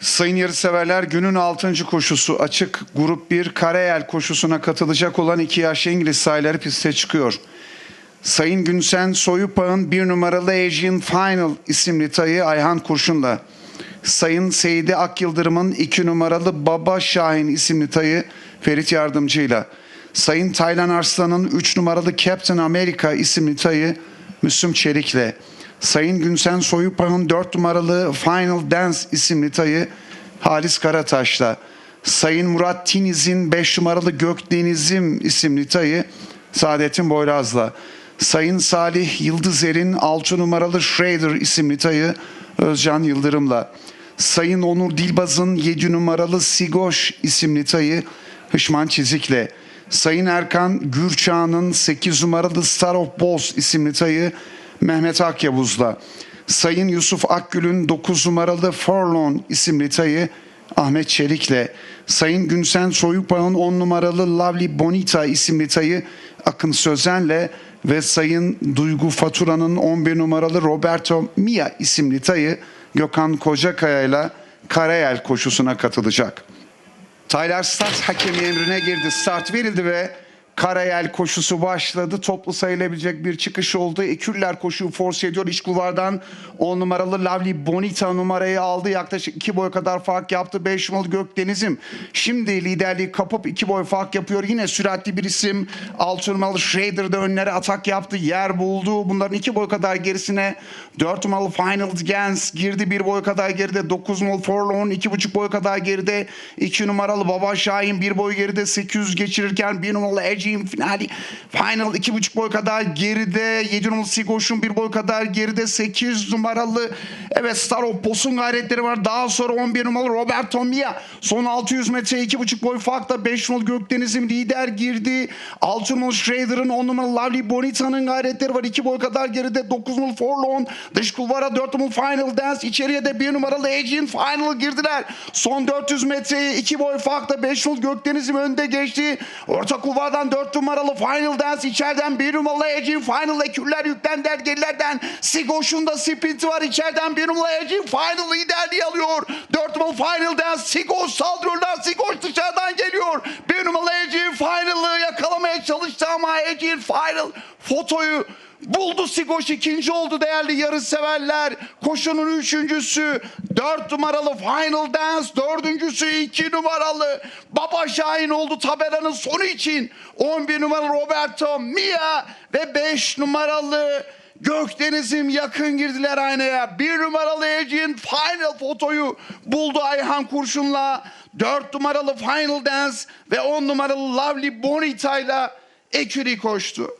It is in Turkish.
Sayın yarışseverler günün 6. koşusu açık grup 1 Karayel koşusuna katılacak olan iki yaşlı İngiliz sayıları piste çıkıyor. Sayın Günsen Soyupağ'ın bir numaralı Asian Final isimli tayı Ayhan Kurşun'la. Sayın Seydi Akyıldırım'ın iki numaralı Baba Şahin isimli tayı Ferit Yardımcı'yla. Sayın Taylan Arslan'ın üç numaralı Captain America isimli tayı Müslüm Çelik'le. Sayın Günsen Soyupağ'ın dört numaralı Final Dance isimli tayı Halis Karataş'la. Sayın Murat Tiniz'in 5 numaralı Gökdenizim isimli tayı Saadettin Boyraz'la. Sayın Salih Yıldızer'in 6 numaralı Schrader isimli tayı Özcan Yıldırım'la. Sayın Onur Dilbaz'ın 7 numaralı Sigoş isimli tayı Hışman Çizik'le. Sayın Erkan Gürçağ'ın 8 numaralı Star of Boz isimli tayı Mehmet Akyavuz'la. Sayın Yusuf Akgül'ün 9 numaralı Forlon isimli tayı Ahmet Çelik'le. Sayın Günsen Soyupağ'ın 10 numaralı Lovely Bonita isimli tayı Akın Sözen'le ve Sayın Duygu Fatura'nın 11 numaralı Roberto Mia isimli tayı Gökhan Kocakaya ile Karayel koşusuna katılacak. Taylar start hakemi emrine girdi. Start verildi ve Karayel koşusu başladı. Toplu sayılabilecek bir çıkış oldu. Eküller koşuyu force ediyor. İç kulvardan 10 numaralı Lovely Bonita numarayı aldı. Yaklaşık 2 boy kadar fark yaptı. 5 numaralı Gökdeniz'im. Şimdi liderliği kapıp 2 boy fark yapıyor. Yine süratli bir isim. 6 numaralı Schrader da önlere atak yaptı. Yer buldu. Bunların 2 boy kadar gerisine 4 numaralı Final Gans girdi. 1 boy kadar geride. 9 numaralı Forlorn 2,5 boy kadar geride. 2 numaralı Baba Şahin 1 boy geride. 800 geçirirken 1 numaralı Edge'in finali Final 2,5 boy kadar geride. 7 numaralı Sigoş'un 1 boy kadar geride. 8 numaralı evet Star of Boss'un gayretleri var. Daha sonra 11 numaralı Roberto Mia. Son 600 metre 2,5 boy farkla 5 numaralı Gökdeniz'im lider girdi. 6 numaralı Schrader'ın 10 numaralı Lovely Bonita'nın gayretleri var. 2 boy kadar geride. 9 numaralı Forlorn. Dış kulvara 4 numaralı Final Dance. içeriye de 1 numaralı Edge'in Final girdiler. Son 400 metreye 2 boy farkla 5 numaralı Gökdeniz'im önde geçti. Orta kulvardan 4 numaralı Final Dance. içeriden 1 numaralı Edge'in Final. Ekürler yüklendiler gerilerden. Sigoş'un da sprinti var. içeriden 1 numaralı Edge'in Final liderliği alıyor. 4 numaralı Final Dance. Sigoş saldırıyorlar. Sigoş dışarıdan geliyor. 1 numaralı Edge'in Final'ı yakalamaya çalıştı ama Edge'in Final fotoyu Buldu Sigoş ikinci oldu değerli yarış severler. Koşunun üçüncüsü dört numaralı Final Dance. Dördüncüsü iki numaralı Baba Şahin oldu tabelanın sonu için. 11 numaralı Roberto Mia ve 5 numaralı Gökdeniz'im yakın girdiler aynaya. Bir numaralı Ece'in final fotoyu buldu Ayhan Kurşun'la. Dört numaralı Final Dance ve on numaralı Lovely Bonita'yla Eküri koştu.